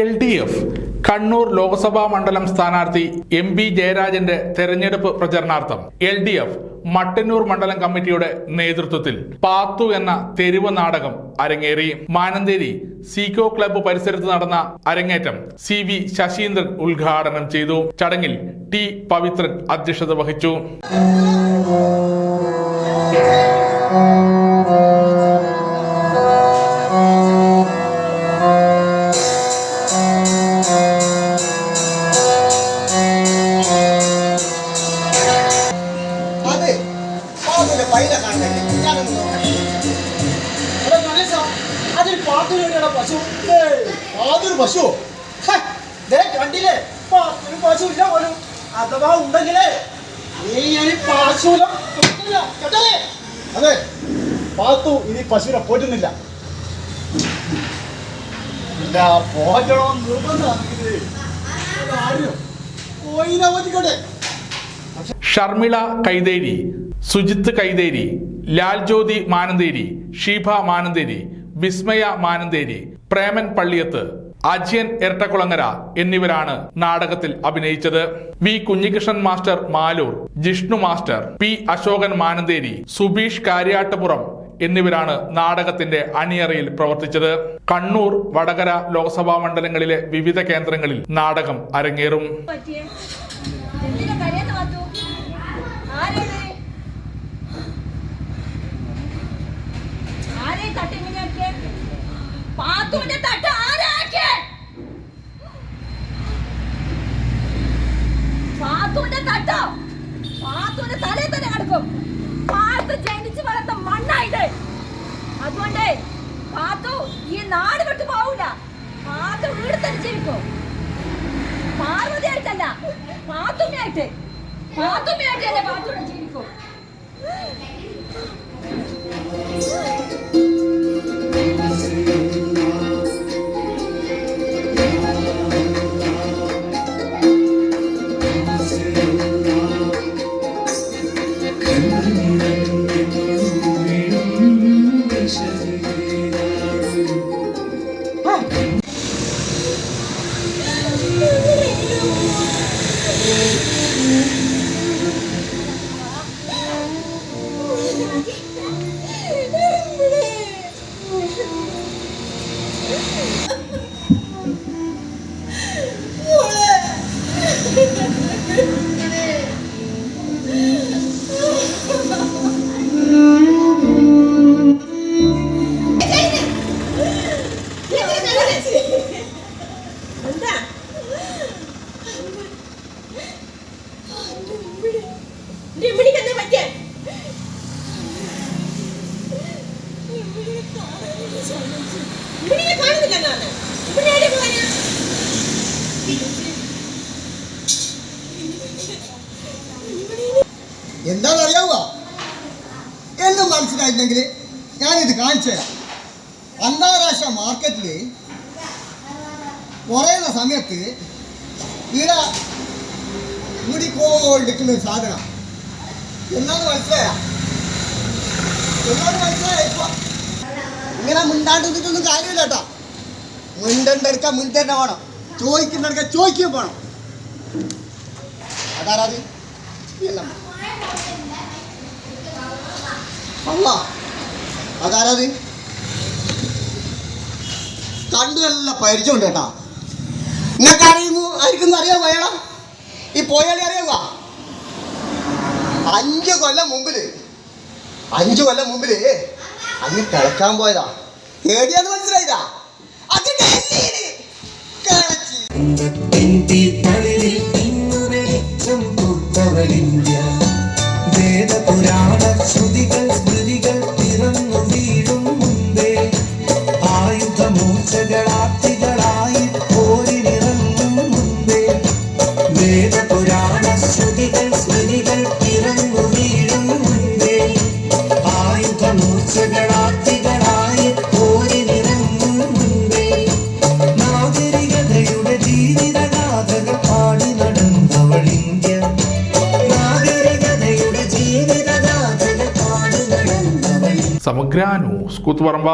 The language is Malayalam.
L D F Kannur Lok Sabha മണ്ഡലം സ്ഥാനാർത്ഥി എം ബി ജയരാജന്റെ തെരഞ്ഞെടുപ്പ് പ്രചരണാർത്ഥം. എൽ ഡി എഫ് മട്ടന്നൂർ മണ്ഡലം കമ്മിറ്റിയുടെ നേതൃത്വത്തിൽ പാത്തു എന്ന തെരുവ് നാടകം അരങ്ങേറി. മാനന്തേരി സീക്കോ ക്ലബ്ബ് പരിസരത്ത് നടന്ന അരങ്ങേറ്റം സി വി ശശീന്ദ്രൻ ഉദ്ഘാടനം ചെയ്തു. ചടങ്ങിൽ ടി പവിത്രൻ അധ്യക്ഷത വഹിച്ചു. പശു. പശു പശു ഇല്ല പോലും. അഥവാ ഉണ്ടെങ്കിലേ നീ ഇനി പശുവിനെ കിട്ടില്ല, കേട്ടല്ലേ? അതെ. പാത്തു ഇനി പശുവിനെ പോറ്റുന്നില്ല. പോറ്റണോ പോറ്റണം നിർബന്ധമാണ് ആരും കോയിനെ പോറ്റിക്കോട്ടെ. ഷർമിള കൈതേരി സുജിത്ത് കൈതേരി ലാൽ ജ്യോതി മാനന്തേരി ഷീഭ മാനന്തേരി വിസ്മയ മാനന്തേരി പ്രേമൻ പള്ളിയത്ത്. അജയൻ എരട്ടക്കുളങ്ങര എന്നിവരാണ് നാടകത്തിൽ അഭിനയിച്ചത്. V Kunhikrishnan master Maloor Jishnu master P Ashokan Manantheri Subeesh Karyattupuram എന്നിവരാണ് നാടകത്തിന്റെ അണിയറയിൽ പ്രവർത്തിച്ചത്. കണ്ണൂർ വടകര ലോക്സഭാ മണ്ഡലങ്ങളിലെ വിവിധ കേന്ദ്രങ്ങളിൽ നാടകം അരങ്ങേറും. അതുകൊണ്ട് പാത്തു ഈ നാട് വിട്ടു പോവില്ല പാത്തു വീട് തനിച്ചിരിക്കോ പാർവതിയായിട്ടല്ല പാത്തുമ്മയായിട്ട്. പാത്തുമ്മയായിട്ട് എന്നെ പാത്തൂടെ ഇവിടെ കാണുന്നില്ല ഞാൻ ഇവിടെ എന്താണെന്നറിയാവോ? എന്നും മനസ്സിലായില്ലെങ്കിൽ ഞാനിത് കാണിച്ചു തരാം. അന്താരാഷ്ട്ര മാർക്കറ്റിൽ കുറയുന്ന സമയത്ത് ഇവിടെ കൂടിക്കോണ്ടിരിക്കുന്ന ഒരു സാധനം. എന്താണ് മനസ്സിലായ? എന്നാന്ന് മനസ്സിലായ ഇപ്പൊ? ഇങ്ങനെ മുണ്ടാണ്ടിട്ടൊന്നും കാര്യമില്ല കേട്ടോ. മിണ്ടണ്ടെടുക്കാൻ മിണ്ടന്നെ വേണം. ചോദിക്കുന്നെടുക്കാൻ ചോദിക്കുകയും വേണം. അതാരാത്? അല്ല കണ്ടു നല്ല പരിചയമുണ്ട് കേട്ടാ. നിങ്ങൾക്ക് അറിയുന്നു ആയിരിക്കും അറിയാമോ അയാളാ? ഈ പോയാളി അറിയാമോ അഞ്ച് കൊല്ലം മുമ്പിൽ അഞ്ചു കൊല്ലം മുമ്പിൽ അങ്ങ് കിളക്കാൻ പോയതാ. ഏടിയാന്ന് മനസ്സിലായതാ അത് കിളച്ചി. പൂത്തവളിന്ത്യ വേദപുരാണ സ്മൃതികൾ മുമ്പേ വേദപുരാണ സ്മൃതികൾ സമഗ്ര ന്യൂസ് കൂത്തുപറമ്പ